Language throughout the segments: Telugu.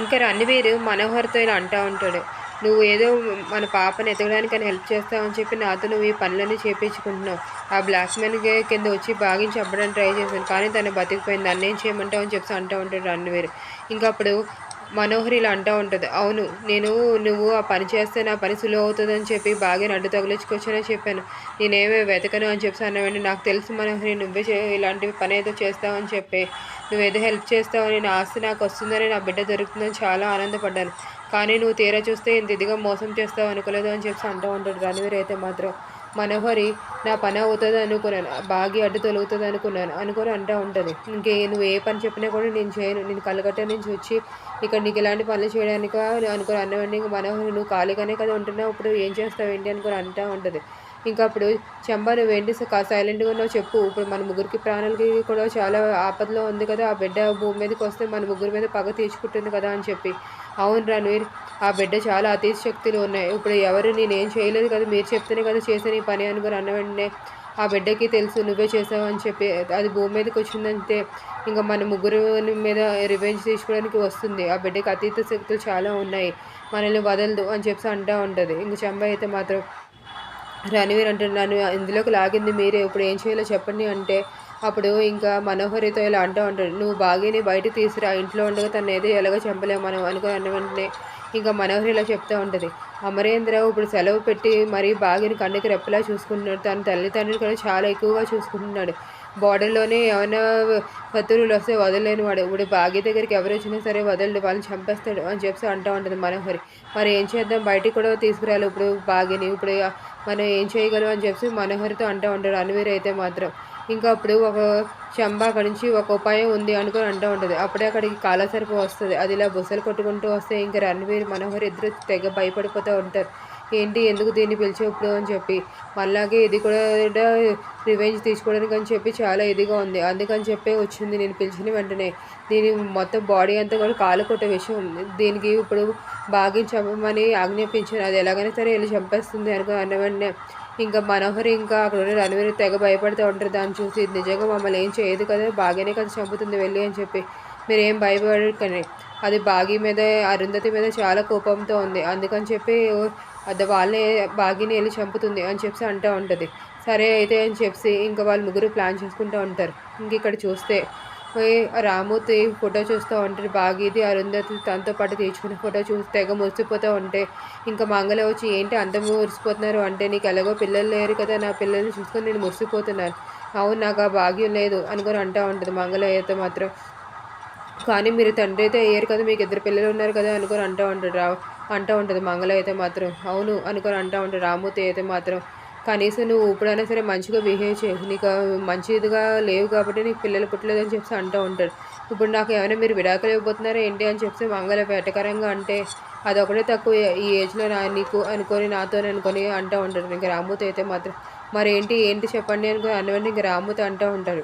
ఇంకా రణవీర్ మనోహర్తో ఇలా అంటూ ఉంటాడు. నువ్వు ఏదో మన పాపని ఎతకడానికి అని హెల్ప్ అని చెప్పి నాతో నువ్వు ఈ పనులన్నీ చేపించుకుంటున్నావు. ఆ బ్లాక్ మెన్ కింద వచ్చి బాగించి చంపడానికి ట్రై చేశాను. కానీ తను బతికిపోయింది. నన్ను ఏం చేయమంటావు అని చెప్పి అంటూ ఉంటాడు రణవీర్ ఇంకా అప్పుడు మనోహర్ ఇలా అంటూ ఉంటుంది. అవును నేను నువ్వు ఆ పని చేస్తే నా పని సులువు అవుతుందని చెప్పి బాగా నడ్డు తగిలించుకొచ్చానని చెప్పాను. నేనేమే వెతకను అని చెప్పి అన్నవండి నాకు తెలుసు మనోహరి నువ్వే చే ఇలాంటి పని ఏదో చేస్తావని చెప్పి నువ్వేదో హెల్ప్ చేస్తావని నా ఆస్తి నాకు వస్తుందని నా బిడ్డ దొరుకుతుందని చాలా ఆనందపడ్డాను. కానీ నువ్వు తీరా చూస్తే ఇంత ఇదిగా మోసం చేస్తావు అనుకోలేదు అని చెప్పి అంటూ ఉంటాడు రణవీర్ అయితే మాత్రం మనోహరి నా పని అవుతుంది అనుకున్నాను. బాగా అడ్డు తొలుగుతుంది అనుకున్నాను. అనుకుని అంటూ ఉంటుంది. ఇంకే నువ్వు ఏ పని చెప్పినా కూడా నేను చేయను. నేను కలకట్ట నుంచి వచ్చి ఇక్కడ నీకు ఇలాంటి పనులు చేయడానికి? అనుకుని అన్నవండి ఇంక మనోహరి నువ్వు ఖాళీగానే కదా ఉంటున్నావు. ఇప్పుడు ఏం చేస్తావు ఏంటి? అనుకుని అంటూ ఉంటుంది. ఇంకా అప్పుడు చెంబ నువ్వేంటి సైలెంట్గా ఉన్నావు చెప్పు. ఇప్పుడు మన ముగ్గురికి ప్రాణాలకి కూడా చాలా ఆపదలో ఉంది కదా. ఆ బిడ్డ భూమి మీదకి వస్తే మన ముగ్గురి మీద పగ తీర్చుకుంటుంది కదా అని చెప్పి. అవును రణవీర్ ఆ బిడ్డ చాలా అతీత శక్తులు ఉన్నాయి. ఇప్పుడు ఎవరు నేనేం చేయలేదు కదా. మీరు చెప్తేనే కదా చేసిన ఈ పని అనుకుని అన్న వెంటనే ఆ బిడ్డకి తెలుసు నువ్వే చేసావు అని చెప్పి. అది భూమి మీదకి వచ్చిందంటే ఇంకా మన ముగ్గురు మీద రివెంజ్ తీసుకోవడానికి వస్తుంది. ఆ బిడ్డకి అతీత శక్తులు చాలా ఉన్నాయి. మనల్ని వదలదు అని చెప్పి అంటూ ఉంటుంది. ఇంక చెంబ అయితే మాత్రం రణవీర్ అంటున్నాను ఇందులోకి లాగింది మీరే? ఇప్పుడు ఏం చేయాలో చెప్పండి అంటే అప్పుడు ఇంకా మనోహరితో ఇలా అంటూ ఉంటాడు నువ్వు బాగానే బయట తీసురా ఇంట్లో ఉండగా తను ఏదో ఎలాగో చంపలేము మనం అనుకుని అన్న వెంటనే ఇంకా మనోహరి ఇలా చెప్తూ ఉంటుంది. అమరేంద్ర ఇప్పుడు సెలవు పెట్టి మరీ బాగిని కన్నుకి రెప్పలా చూసుకుంటున్నాడు. తన తల్లిదండ్రులు కూడా చాలా ఎక్కువగా చూసుకుంటున్నాడు. బార్డర్లోనే ఏమైనా శత్రువులు వస్తే వదలలేని వాడు. ఇప్పుడు బాగి దగ్గరికి ఎవరు వచ్చినా సరే వదలడు వాళ్ళని చంపేస్తాడు అని చెప్పి అంటూ ఉంటుంది మనోహరి. మరి ఏం చేద్దాం? బయటికి కూడా తీసుకురాలి ఇప్పుడు బాగిని. ఇప్పుడు మనం ఏం చేయగలం అని చెప్పి మనోహరితో అంటూ ఉంటాడు. అన్వీర్ అయితే మాత్రం ఇంకా అప్పుడు ఒక చెంబా అక్కడి నుంచి ఒక ఉపాయం ఉంది అనుకుని అంటూ ఉంటుంది. అప్పుడే అక్కడికి కాలసర్పు వస్తుంది. అది ఇలా బుసలు కొట్టుకుంటూ వస్తే ఇంకా రణవీర్ మనోహర్ ఇద్దరు తెగ భయపడిపోతూ ఉంటారు. ఏంటి ఎందుకు దీన్ని పిలిచేప్పుడు అని చెప్పి. అలాగే ఇది కూడా రివెంజ్ తీసుకోవడానికి అని చెప్పి చాలా ఇదిగా ఉంది. అందుకని చెప్పి వచ్చింది నేను పిలిచిన వెంటనే. దీని మొత్తం బాడీ అంతా కూడా కాలు కొట్టే విషయం. ఉంది దీనికి ఇప్పుడు బాగా చంపమని ఆజ్ఞాపించాను. అది ఎలాగైనా సరే వెళ్ళి చంపేస్తుంది అనుకో అన్న వెంటనే. ఇంకా మనోహర్ ఇంకా అక్కడ ఉన్న రణవీర్ తెగ భయపడుతూ ఉంటారు. దాన్ని చూసి నిజంగా మమ్మల్ని ఏం చేయదు కదా బాగానే కదా చంపుతుంది వెళ్ళి అని చెప్పి. మీరు ఏం భయపడకండి. అది బాగి మీద అరుంధతి మీద చాలా కోపంతో ఉంది. అందుకని చెప్పి అది వాళ్ళే బాగిని వెళ్ళి చంపుతుంది అని చెప్పి అంటూ ఉంటుంది. సరే అయితే అని చెప్పి ఇంకా వాళ్ళు ముగ్గురు ప్లాన్ చేసుకుంటూ ఉంటారు. ఇంక ఇక్కడ చూస్తే రామూర్తి ఫోటో చూస్తూ ఉంటారు బాగీది అరుంధతి తనతో పాటు తీర్చుకున్న ఫోటో చూసి తెగ మురిసిపోతూ ఉంటే ఇంకా మంగళ వచ్చి ఏంటి అంత మురిసిపోతున్నారు అంటే నీకు ఎలాగో పిల్లలు లేరు కదా నా పిల్లల్ని చూసుకొని నేను మురిసిపోతున్నాను. అవును నాకు ఆ భాగ్యం లేదు అనుకొని అంటూ ఉంటుంది మంగళ అయితే మాత్రం. కానీ మీరు తండ్రి అయితే అయ్యారు కదా మీకు ఇద్దరు పిల్లలు ఉన్నారు కదా అనుకొని అంటూ ఉంటాడు రా అంటూ ఉంటుంది. మంగళ అయితే మాత్రం. అవును అనుకొని అంటూ ఉంటాడు రామూర్తి అయితే మాత్రం. కనీసం నువ్వు ఇప్పుడైనా సరే మంచిగా బిహేవ్ చేయు. నీకు మంచిదిగా లేవు కాబట్టి నీకు పిల్లలు పుట్టలేదని చెప్పి అంటూ ఉంటాడు ఇప్పుడు నాకు ఏమైనా మీరు విడాకులు ఇవ్వబోతున్నారా ఏంటి అని చెప్పి మంగళ వేటకరంగా అంటే అదొకటే తక్కువ ఈ ఏజ్లో నా నీకు అనుకొని నాతో అనుకొని అంటూ ఉంటాడు ఇంకా రామూతి అయితే మాత్రం. మరి ఏంటి ఏంటి చెప్పండి అనుకుని అన్నవండి ఇంకా రామూతి అంటూ ఉంటాడు.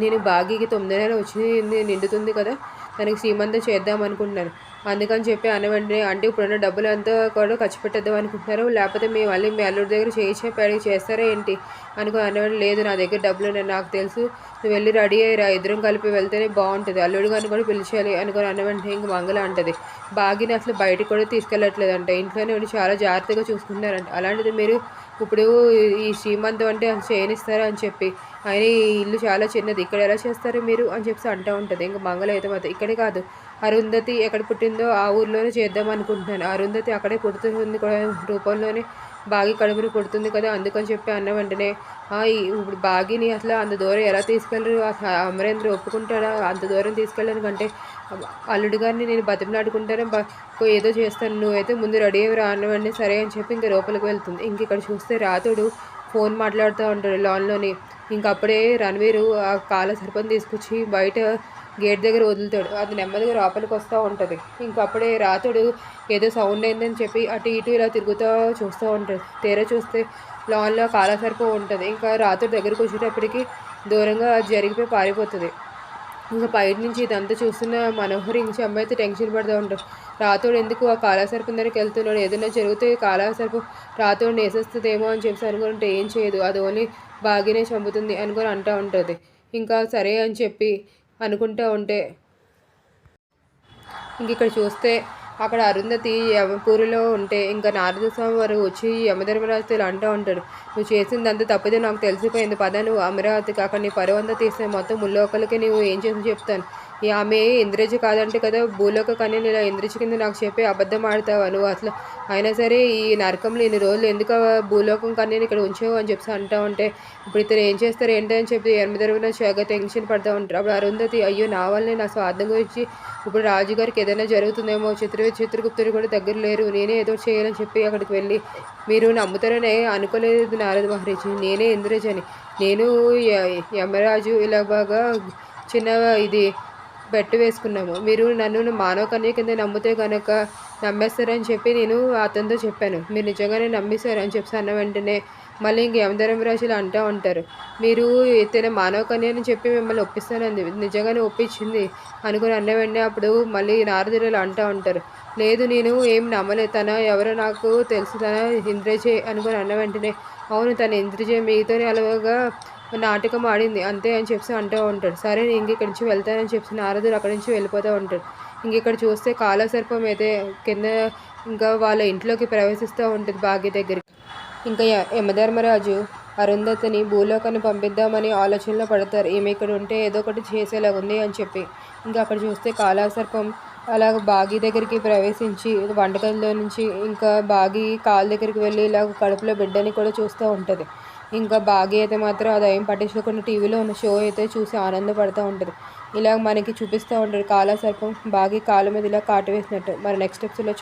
నేను బాగీకి తొమ్మిది నెలలు వచ్చింది నిండుతుంది కదా. తనకి సీమంతం చేద్దాం అనుకుంటున్నాను. అందుకని చెప్పి అనవండి అంటే ఇప్పుడున్న డబ్బులు అంతా కూడా ఖర్చు పెట్టేద్దాం అనుకుంటున్నారు? లేకపోతే మీ మళ్ళీ మీ అల్లుడి దగ్గర చేయి చెప్పాడు చేస్తారా ఏంటి? అనుకో అనవండి లేదు నా దగ్గర డబ్బులు ఉన్నాయి నాకు తెలుసు. నువ్వు వెళ్ళి రెడీ అయ్యి రా ఇద్దరం కలిపి వెళ్తేనే బాగుంటుంది. అల్లుడు గారిని కూడా పిలిచాలి. అనుకుని అన్న ఇంక మంగళ అంటది. బాగిని అసలు బయటకు కూడా తీసుకెళ్ళట్లేదంట. ఇంట్లోనే ఉండి చాలా జాగ్రత్తగా చూసుకుంటున్నారంట. అలాంటిది మీరు ఇప్పుడు ఈ శ్రీమంతం అంటే చేయనిస్తారా అని చెప్పి ఆయన ఈ ఇల్లు చాలా చిన్నది ఇక్కడ ఎలా చేస్తారు మీరు? అని చెప్పి అంటూ ఉంటుంది. ఇంకా మంగళ అయితే మాత్రం ఇక్కడే కాదు. అరుంధతి ఎక్కడ పుట్టిందో ఆ ఊర్లోనే చేద్దాం అనుకుంటున్నాను. అరుంధతి అక్కడే పుడుతుంది కూడా రూపంలోనే బాగి కడుపుని పుడుతుంది కదా అందుకని చెప్పి అన్న వెంటనే ఇప్పుడు బాగిని అసలు అంత దూరం ఎలా తీసుకెళ్ళరు? అమరేంద్ర ఒప్పుకుంటాడా? అంత దూరం తీసుకెళ్ళడానికంటే అల్లుడు గారిని నేను బతిమలాడుకుంటాను? ఏదో చేస్తాను. నువ్వైతే ముందు రెడీ అయ్యి రానివ్వండి సరే అని చెప్పి ఇంకా లోపలికి వెళ్తుంది. ఇంక ఇక్కడ చూస్తే రాతుడు ఫోన్ మాట్లాడుతూ ఉంటాడు లాన్లోని. ఇంకప్పుడే రణవీరు ఆ కాల సర్పం తీసుకొచ్చి బయట గేట్ దగ్గర వదులుతాడు. అది నెమ్మదిగా లోపలికి వస్తూ ఉంటుంది. ఇంకప్పుడే రాతుడు ఏదో సౌండ్ అయిందని చెప్పి అటు ఇటు ఇలా తిరుగుతూ చూస్తూ ఉంటాడు తీరా చూస్తే లాన్లో కాలసర్పం ఉంటుంది. ఇంకా రాతుడు దగ్గరకు వచ్చేటప్పటికి దూరంగా జరిగిపోయి పారిపోతుంది. ఇంకా బయట నుంచి ఇదంతా చూస్తున్న మనోహర్ ఇంక అమ్మాయి అయితే టెన్షన్ పడుతూ ఉంటాడు. రాతోడు ఎందుకు ఆ కాళాసర్పం దగ్గరికి వెళ్తున్నాడు? ఏదైనా జరిగితే కాళాసర్పం రాతోడు వేసేస్తుందేమో అని చెప్పి అనుకుంటే ఏం చేయదు. అది ఓన్లీ బాగానే చంపుతుంది అనుకొని అంటూ ఉంటుంది. ఇంకా సరే అని చెప్పి అనుకుంటూ ఉంటే ఇంక ఇక్కడ చూస్తే అక్కడ అరుంధతి యమపూరిలో ఉంటే ఇంకా నారద స్వామి వారు వచ్చి యమధర్మరాజుతో ఇలా అంటూ ఉంటాడు నువ్వు చేసిందంతా తప్పితే నాకు తెలిసిపోయింది. పద నువ్వు అమరావతికి అక్కడ నీ పరువంతా తీస్తే మొత్తం ముల్లోకలకి నువ్వు ఏం చేసి చెప్తాను? ఆమె ఇంద్రజ కాదంటే కదా భూలోక కానీ ఇలా ఇంద్రజ కింద నాకు చెప్పి అబద్ధం ఆడతావా నువ్వు అసలు అయినా సరే ఈ నరకంలో ఇన్ని రోజులు ఎందుకు భూలోకం కానీ ఇక్కడ ఉంచావు అని చెప్పి అంటూ ఉంటే ఇప్పుడు ఇతను ఏం చేస్తారు ఏంటి అని చెప్పి ఎనిమిది చాలా టెన్షన్ పడతా ఉంటారు. అప్పుడు అరుంధతి అయ్యో నా వల్లనే నా స్వార్థం గురించి ఇప్పుడు రాజుగారికి ఏదైనా జరుగుతుందేమో చిత్ర చిత్రగుప్తుడు కూడా దగ్గర లేరు నేనే ఏదో చేయాలని చెప్పి అక్కడికి వెళ్ళి మీరు నమ్ముతారనే అనుకోలేదు నారద మహర్షి నేనే ఇంద్రజని. నేను యమరాజు ఇలా బాగా చిన్న ఇది బెట్టు వేసుకున్నాము. మీరు నన్ను మానవ కన్య కింద నమ్మితే కనుక నమ్మేస్తారని చెప్పి నేను అతనితో చెప్పాను. మీరు నిజంగానే నమ్మేశారు అని చెప్పి అన్న వెంటనే మళ్ళీ ఇంక యమధర్మరాజులు అంటూ ఉంటారు. మీరు ఇతను మానవ కన్య అని చెప్పి మిమ్మల్ని ఒప్పిస్తానంది. నిజంగానే ఒప్పించింది అనుకుని అన్న వెంటనే అప్పుడు మళ్ళీ నారదులు అంటూ ఉంటారు. లేదు నేను ఏం నమ్మలేదు తన ఎవరో నాకు తెలుసు. తన ఇంద్రజే అనుకుని అన్న వెంటనే అవును తన ఇంద్రజే మీతోనే అలాగా నాటకం ఆడింది. అంతే అని చెప్పి అంటూ ఉంటాడు. సరే నేను ఇంక ఇక్కడి నుంచి వెళ్తానని చెప్పి నారదుడు అక్కడి నుంచి వెళ్ళిపోతూ ఉంటాడు. ఇంక ఇక్కడ చూస్తే కాలసర్పం అయితే కింద ఇంకా వాళ్ళ ఇంట్లోకి ప్రవేశిస్తూ ఉంటుంది భాగ్య దగ్గరికి. ఇంకా యమధర్మరాజు అరుంధతిని భూలోకాన్ని పంపిద్దామని ఆలోచనలో పడతారు. ఈమె ఇక్కడ ఉంటే ఏదో ఒకటి చేసేలా ఉంది అని చెప్పి. ఇంకా అక్కడ చూస్తే కాలాసర్పం అలాగ బాగి దగ్గరికి ప్రవేశించి వంటగదిలో నుంచి ఇంకా బాగి కాలు దగ్గరికి వెళ్ళి ఇలాగ కడుపులో బిడ్డని కూడా చూస్తూ ఉంటుంది. ఇంకా బాగా అయితే మాత్రం అది ఏం పట్టించుకోకుండా టీవీలో ఉన్న షో అయితే చూసి ఆనందపడుతూ ఉంటుంది. ఇలా మనకి చూపిస్తూ ఉంటాడు కాలాసర్పం బాగి కాళ్ళ మీద ఇలా కాటు వేసినట్టు. మరి నెక్స్ట్ స్టెప్స్లో